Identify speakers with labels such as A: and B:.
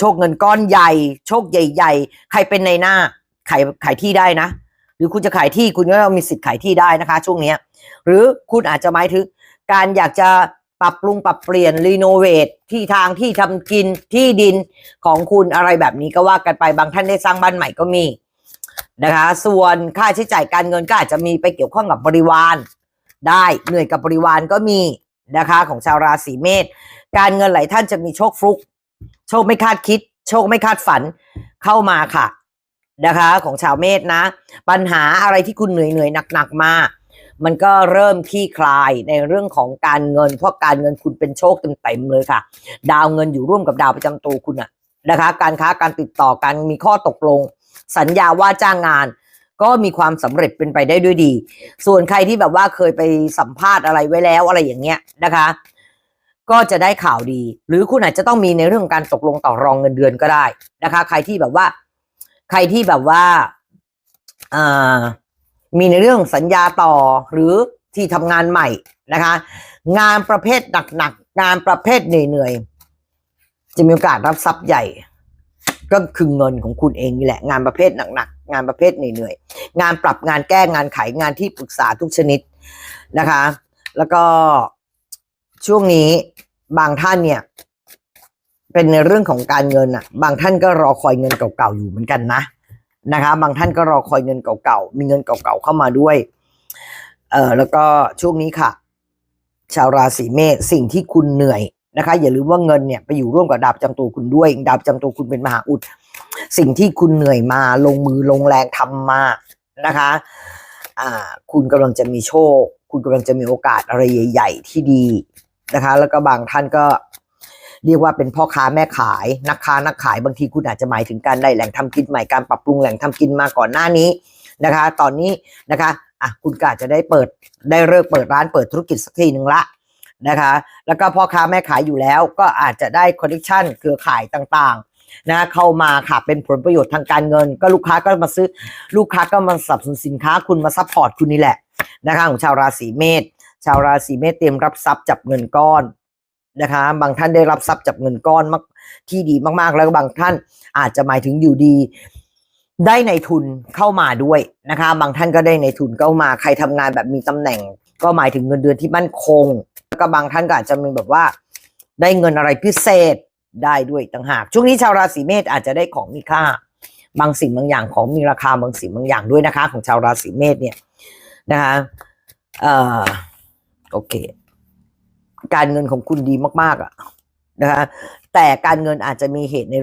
A: โชคเงินก้อนใหญ่ โชคใหญ่ ๆ ใครเป็นในหน้าขายขายที่ได้นะ หรือคุณจะขายที่คุณก็มีสิทธิ์ขายที่ได้นะคะ ช่วงเนี้หรือคุณอาจจะหมายถึงการอยากจะปรับปรุงปรับเปลี่ยนรีโนเวทที่ทางที่ทำกินที่ดินของคุณอะไรแบบนี้ก็ว่ากันไปบางท่านได้สร้างบ้านใหม่ก็มีนะคะ ส่วนค่าใช้จ่ายการเงินก็อาจจะมีไปเกี่ยวข้องกับบริวาร ได้เหนื่อยกับบริวารก็มีนะคะ ของชาวราศีเมษการเงินหลายท่านจะมีโชคฟลุก โชคไม่คาดคิด โชคไม่คาดฝันเข้ามาค่ะนะคะ ของชาวเมษนะ ปัญหาอะไรที่คุณเหนื่อยเหนื่อยหนักๆมามันก็เริ่มคลี่คลายในเรื่องของการเงิน เพราะการเงินคุณเป็นโชคเต็มๆเลยค่ะ ดาวเงินอยู่ร่วมกับดาวประจำตัวคุณอะนะคะ การค้าการติดต่อกันมีข้อตกลง สัญญาว่าจ้างงาน ก็มีความสำเร็จเป็นไปได้ด้วยดี ส่วนใครที่แบบว่าเคยไปสัมภาษณ์อะไรไว้แล้วอะไรอย่างเงี้ยนะคะ ก็จะได้ข่าวดี หรือคุณอาจจะต้องมีในเรื่องการตกลงต่อรองเงินเดือนก็ได้นะคะ ใครที่แบบว่า ใครที่แบบว่าอ่ามีในเรื่องสัญญาต่อหรือที่ทำงานใหม่นะคะ งานประเภทหนักๆงานประเภทเหนื่อยๆจะมีโอกาสรับทรัพย์ใหญ่ก็คือเงินของคุณเองนี่แหละ งานประเภทหนักๆงานประเภทเหนื่อยๆงานปรับงานแก้งานขายงานที่ปรึกษาทุกชนิดนะคะ แล้วก็ช่วงนี้ บางท่านเนี่ย เป็นในเรื่องของการเงินอะบางท่านก็รอคอยเงินเก่าๆอยู่เหมือนกันนะนะคะ บางท่านก็รอคอยเงินเก่าๆมีเงินเก่าๆเข้ามาด้วย เออแล้วก็ช่วงนี้ค่ะ ชาวราศีเมษสิ่งที่คุณเหนื่อยนะคะ อย่าลืมว่าเงินเนี่ยไปอยู่ร่วมกับดาวประจำตัวคุณด้วย ดาวประจำตัวคุณเป็นมหาอุด สิ่งที่คุณเหนื่อยมาลงมือลงแรงทำมานะคะ อ่า คุณกำลังจะมีโชค คุณกำลังจะมีโอกาสอะไรใหญ่ ๆ ที่ดี นะคะ แล้วก็บางท่านก็เรียกว่าเป็นพ่อค้าแม่ขายนักค้านักขายบางทีคุณอาจจะหมายถึงการได้แหล่งทำกินใหม่การปรับปรุงแหล่งทำกินมาก่อนหน้านี้นะคะ ตอนนี้นะคะอะคุณก็อาจจะได้เปิดได้เลิกเปิดร้านเปิดธุรกิจสักทีหนึ่งละนะคะ แล้วก็พ่อค้าแม่ขายอยู่แล้วก็อาจจะได้คอนเนคชั่นเครือข่ายต่างๆนะเข้ามาค่ะเป็นผลประโยชน์ทางการเงิน ก็ลูกค้าก็มาซื้อลูกค้าก็มาสับสนสินค้าคุณมาซัพพอร์ตคุณนี่แหละนะคะของชาวราศีเมษ ชาวราศีเมษเตรียมรับทรัพย์จับเงินก้อนนะคะบางท่านได้รับทรัพย์จากเงินก้อนมากที่ดีมากๆ แล้วก็บางท่านอาจจะหมายถึงอยู่ดี ได้ในทุนเข้ามาด้วยนะคะ บางท่านก็ได้ในทุนเข้ามาใครทำงานแบบมีตำแหน่ง ก็หมายถึงเงินเดือนที่มั่นคง แล้วก็บางท่านก็อาจจะมีแบบว่า ได้เงินอะไรพิเศษได้ด้วยต่างหาก ช่วงนี้ชาวราศีเมษอาจจะได้ของมีค่า บางสิ่งบางอย่างของมีราคาบางสิ่งบางอย่างด้วยนะคะ ของชาวราศีเมษเนี่ยนะคะเอ่อ โอเค การเงินของคุณดีมาก ๆ อะนะคะแต่การเงินอาจจะมีเหตุในเรื่